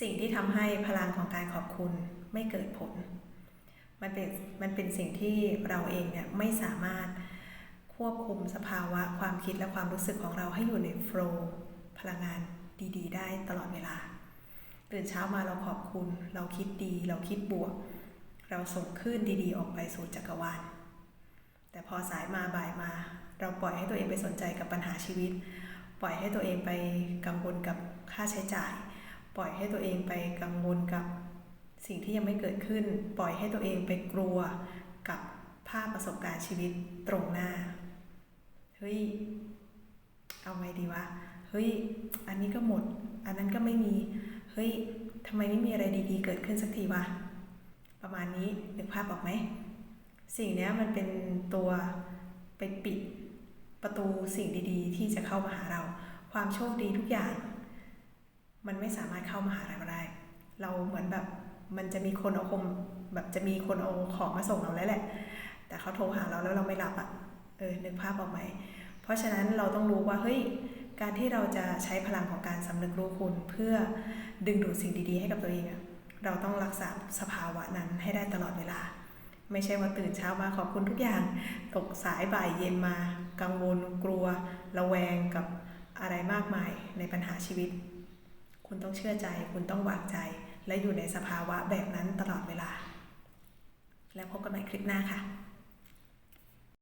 สิ่งที่ทำให้พลังของการขอบคุณไม่เกิดผล มันเป็นมันเป็นสิ่งที่เราเองเนี่ยไม่สามารถควบคุมสภาวะความคิดและความรู้สึกของเราให้อยู่ในโฟล์พลังงานดี ๆ ได้ตลอดเวลา ตื่นเช้ามาเราขอบคุณ เราคิดดี เราคิดบวก เราส่งคลื่นดีๆ ออกไปสู่จักรวาล แต่พอสายมาบ่ายมา เราปล่อยให้ตัวเองไปสนใจกับปัญหาชีวิต ปล่อยให้ตัวเองไปกังวลกับค่าใช้จ่าย ปล่อยให้ตัวเองไปกังวลกับสิ่งที่ยังไม่เกิดขึ้น ปล่อยให้ตัวเองไปกลัวกับภาพประสบการณ์ชีวิตตรงหน้า เฮ้ย เอาไงดีวะ เฮ้ย อันนี้ก็หมด อันนั้นก็ไม่มี เฮ้ยทำไมไม่มีอะไรดีๆ เกิดขึ้นสักทีวะ ประมาณนี้นึกภาพออกไหม สิ่งนี้มันเป็นตัวไปปิดประตูสิ่งดีๆ ที่จะเข้ามาหาเรา ความโชคดีทุกอย่าง มันไม่สามารถเข้ามาหาเราได้ เราเหมือนแบบมันจะมีคนเอาคมแบบจะมีคนเอาของมาส่งเราแล้วแหละ แต่เขาโทรหาเราแล้วเราไม่รับอะ่ะ เออ นึกภาพออกไหม เพราะฉะนั้นเราต้องรู้ว่า เฮ้ย การที่เราจะใช้พลังของการสำนึกรู้คุณ เพื่อดึงดูดสิ่งดีๆ ให้กับตัวเองอะเราต้องรักษาสภาวะนั้นให้ได้ตลอดเวลา ไม่ใช่ว่าตื่นเช้ามาขอบคุณทุกอย่าง ตกสายบ่ายเย็นมา กังวล กลัว ระแวงกับอะไรมากมายในปัญหาชีวิต คุณต้องเชื่อใจ คุณต้องวางใจ และอยู่ในสภาวะแบบนั้นตลอดเวลา แล้วพบกันใหม่คลิปหน้าค่ะ